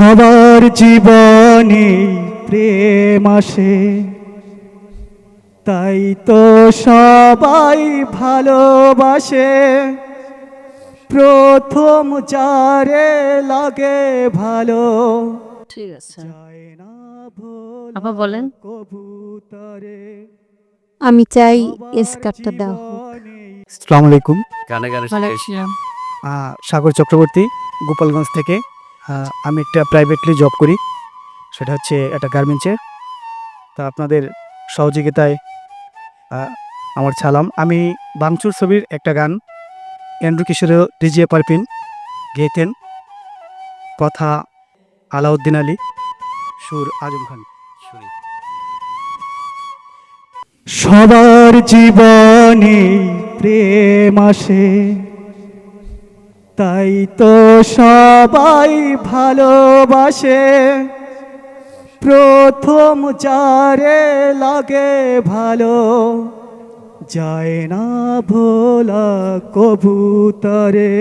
সবার জীবনে প্রেম আসে। তাই তো সবাই ভালোবাসে। প্রথম যারে লাগে ভালো ঠিক আছে। আপা বলেন। কবুতরে। আমি চাই স্কার্টটা দাও। আসসালামু আলাইকুম। গানে গানে সাগর চক্রবর্তী গোপালগঞ্জ থেকে। আমি একটা প্রাইভেটলি জব করি। সেটা হচ্ছে একটা গার্মেন্টসের তা আপনাদের সহযোগিতায় আমার ছালাম আমি বাংচুর ছবির একটা গান এন্ড্রু কিশোরের ডিজিএ পারপিন গেয়েতেন কথা আলাউদ্দিন আলী সুর আজম খান। সবার জীবনে প্রেম আসে। তাই তো সবাই ভালোবাসে। প্রথম যারে লাগে ভালো, যায় না ভোলা কবুতরে।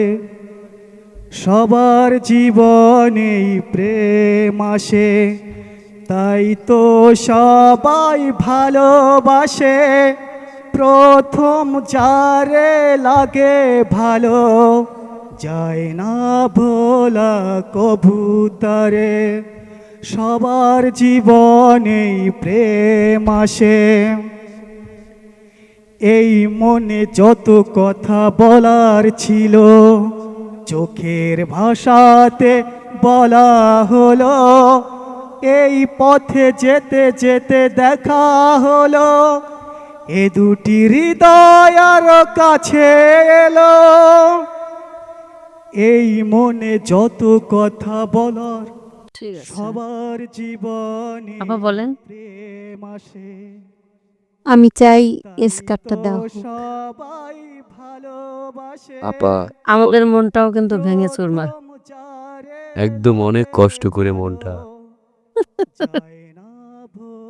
সবার জীবনেই প্রেম আসে, তাই তো সবাই ভালোবাসে। প্রথম যারে লাগে ভালো যায় না ভোলা কবুতরে, সবার জীবনেই প্রেম আসে। এই মনে যত কথা বলার ছিল, চোখের ভাষাতে বলা হলো, এই পথে যেতে যেতে দেখা হলো, এ দুটি হৃদয় আরও কাছে এলো। এই মনে যত কথা বলার ঠিক আছে। সবার জীবনে আপা বলেন। প্রেম আসে। আমি চাই স্কার্টটা দাও। সবাই ভালোবাসে। আপা। আমাদের মনটাও কিন্তু ভেঙে চুরমার। একদম অনেক কষ্ট করে মনটা।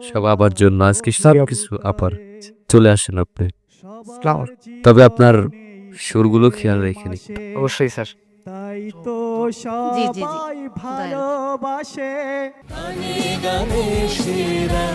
সব আবার জন্য। আজকে সব কিছু আপার। চলে আসেন আপনি। তবে আপনার সুরগুলো খেয়াল রেখে নিন অবশ্যই স্যার। তাই তো। সবাই ভালোবাসে। গানে গানে সেরা